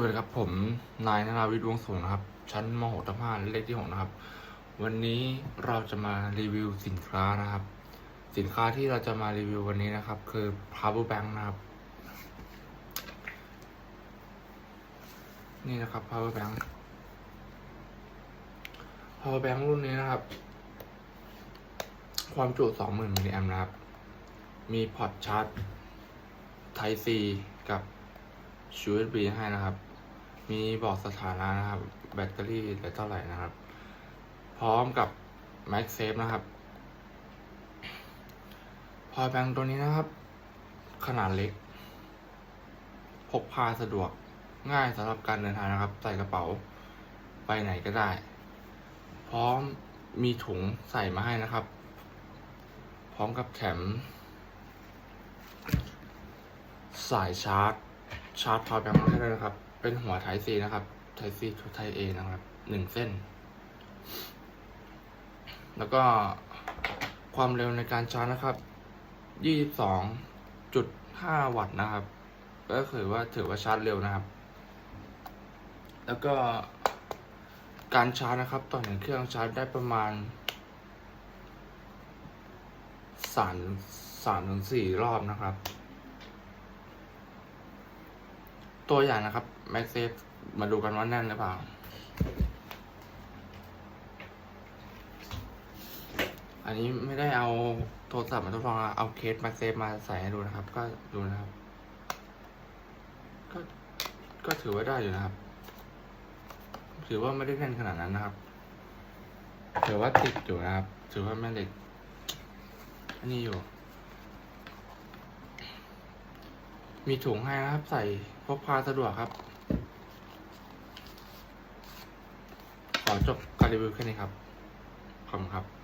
วัสดีครับผมนายนาราวิทย์วงศ์สูงนะครับ ชั้นม .6 ทับ5เลขที่6นะครับ วันนี้เราจะมารีวิวสินค้านะครับ สินค้าที่เราจะมารีวิววันนี้นะครับ คือ power bank นะครับ นี่นะครับ power bank power bank รุ่นนี้นะครับ ความจุ20,000มิลลิแอมป์นะครับ มีพอร์ตชาร์จ Type C กับ USB ให้นะครับ มีบอกสถานะนะครับ แบตเตอรี่เหลือเท่าไหร่นะครับ พร้อมกับ MagSafe นะครับ พอแบงตัวนี้นะครับ ขนาดเล็ก พกพาสะดวกง่ายสำหรับการเดินทางนะครับ ใส่กระเป๋าไปไหนก็ได้ พร้อมมีถุงใส่มาให้นะครับ พร้อมกับแถมสายชาร์จ ชาร์จพาวแบงค์มาให้ด้วยนะครับ เป็นหัวไทซีนะครับ ไทซีไทเอนะครับหนึ่งเส้น แล้วก็ความเร็วในการชาร์จนะครับยี่สิบองจุดห้าวัตต์นะครับ ก็คือว่าถือว่าชาร์จเร็วนะครับ แล้วก็การชาร์จนะครับต่อหนึ่งเครื่องชาร์จได้ประมาณสามสามถึงสี่รอบนะครับ ตัวอย่างนะครับ m a x s a f e มาดูกันว่าแน่นหรือเปล่า อันนี้ไม่ได้เอาโทรศัพท์มาทดลองเอาเคส m a x s a f e มาใส่ให้ดูนะครับ ก็ดูนะครับ ก็ก็ถือว่าได้อยู่นะครับ ถือว่าไม่ได้แน่นขนาดนั้นนะครับ ถือว่าติดอยู่นะครับ ถือว่าแม่เหล็กอันนี้อยู่ มีถุงให้นะครับ ใส่พกพาสะดวกครับ ขอจบการรีวิวแค่นี้ครับ ขอบคุณครับ